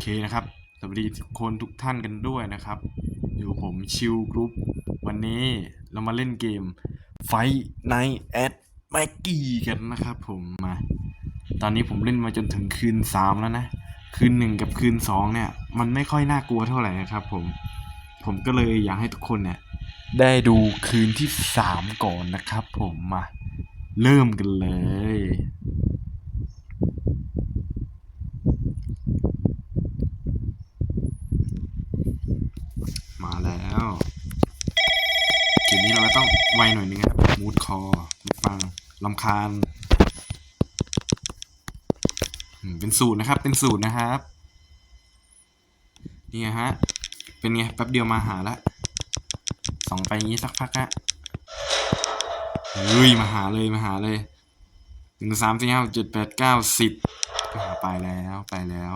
เคนะครับ สวัสดีทุกคนทุกท่านกันด้วยนะครับอยู่ผมชิวกรุ๊ปวันนี้เรามาเล่นเกมไฟในแอดแม็กกี้กันนะครับผมมา ตอนนี้ผมเล่นมาจนถึงคืนสามแล้วนะ คืนหนึ่งกับคืนสองเนี่ย มันไม่ค่อยน่ากลัวเท่าไหร่นะครับผม ผมก็เลยอยากให้ทุกคนเนี่ย ได้ดูคืนที่สามก่อนนะครับผมมา เริ่มกันเลย มาแล้วเกมนี้เราก็ต้อง ไวหน่อยนึงครับมูดคอมูดฟังลำคาญเป็นสูตรนะครับ เป็นสูตรนะครับนี่ฮะ เป็นไง แป๊บเดียวมาหาละส่องไปอย่างนี้สักพักฮะเฮ้ยมาหาเลยมาหาเลยหนึ่งสามสี่ห้าเจ็ดแปดเก้าสิบอ่าไปแล้วไปแล้ว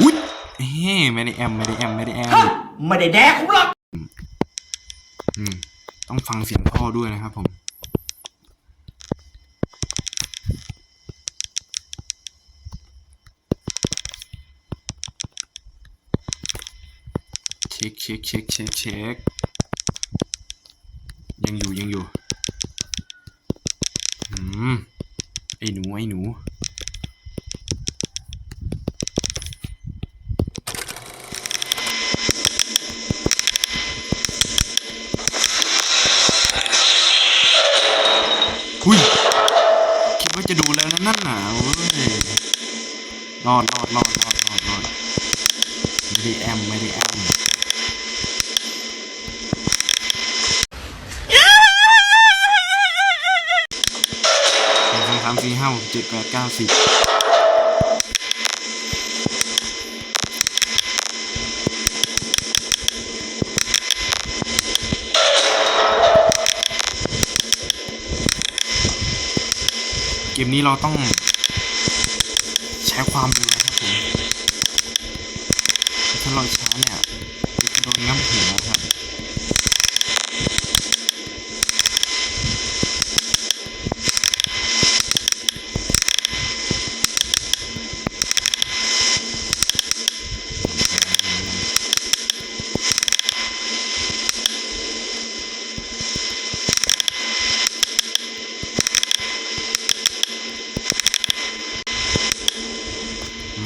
อุ้ยเฮ้ไม่ได้แอมไม่ได้แอมไม่ได้แอมไม่ได้แดกผมหรอก อืม ต้องฟังเสียงพ่อด้วยนะครับผมเช็คเช็คเช็คเช็คเช็คยังอยู่ยังอยู่ อืม ไอ้หนู ไอ้หนู หุยคิดว่าจะดูแล้วนะนั่นหนาว้ยรอดรอดรอดรอดรอดรอดไม่ได้แอมไม่ได้แอมหนึ่งสองสามสี่ห้าหกเจ็ดแปดเก้าสิบ มนี้เราต้องใช้ความเร็วนะครับผมถ้าเราช้าเนี่ยจะโดนงับหัวครับ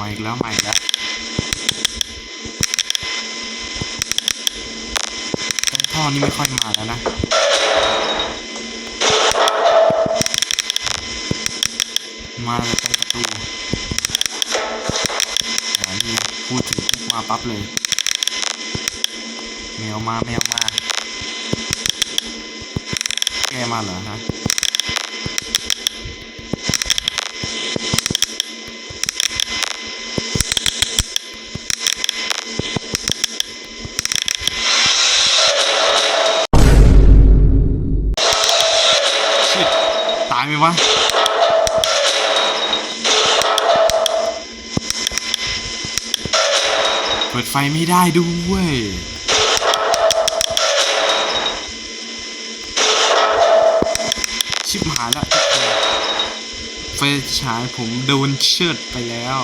มาอีกแล้วมาอีกแล้วต้นท่อนี่ไม่ค่อยมาแล้วนะมาเลยตรงประตูอ่านี่พูดถึงมาปั๊บเลย แมวมาแมวมา แกมาเหรอฮะ วะเปิดไฟไม่ได้ด้วยชิบหายละไฟฉายผมโดนเชิดไปแล้ว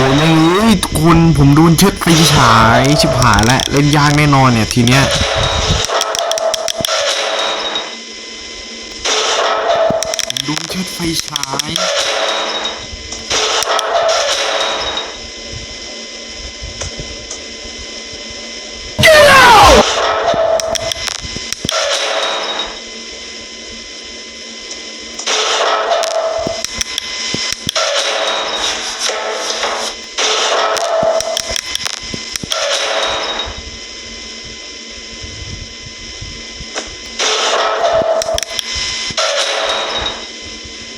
ยังเลยทุกคนผมโดนเชิดไฟฉายชิบหายแล้วเล่นยากแน่นอนเนี่ยทีเนี้ยโดนเชิดไฟฉาย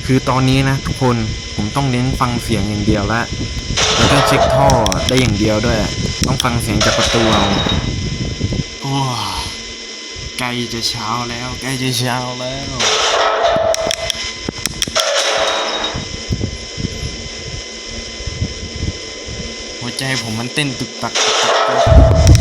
คือตอนนี้นะทุกคนผมต้องเน้นฟังเสียงอย่างเดียวละแล้วก็เช็คท่อได้อย่างเดียวด้วย ต้องฟังเสียงจากประตูเอาโอ้ใกล้จะเช้าแล้วใกล้จะเช้าแล้วหัวใจผมมันเต้นตึกตักตึกตักตึกตักมาจาก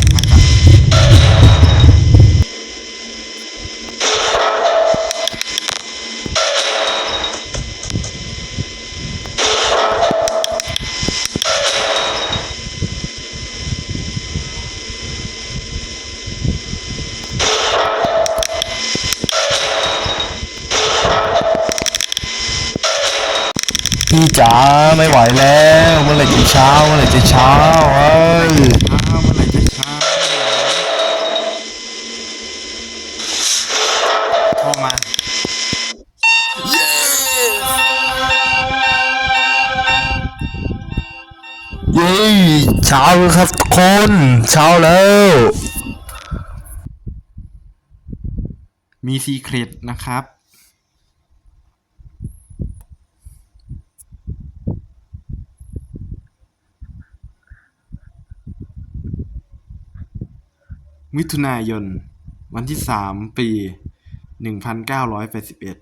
พี่จ๋าไม่ไหวแล้วเมื่อไหร่จะเช้าเมื่อไหร่จะเช้าเอ้ยช้าเมื่อไรจะช้าโทรมาเย้เช้าแล้วครับทุกคนเช้าแล้ว มีซีเครตนะครับ มิถุนายน วันที่สามปีหนึ่งพันเก้าร้อยแปดสิบเอ็ด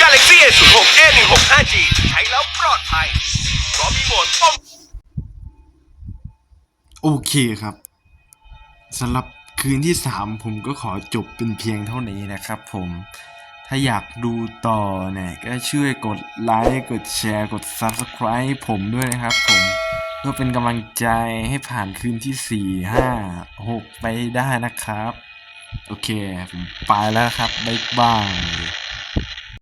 Galaxy S06 A16 5G ใช้แล้วปลอดภัยเพราะมีโหมดป้องโอเคครับสำหรับคืนที่สามผมก็ขอจบเป็นเพียงเท่านี้นะครับผม ถ้าอยากดูต่อเนี่ยก็ช่วยกดไลค์กดแชร์กด Subscribe ผมด้วยนะครับผมเพื่อเป็นกำลังใจให้ผ่านคืนที่ 4 5 6 ไปได้นะครับ โอเค ผมไปแล้วครับ บ๊ายบาย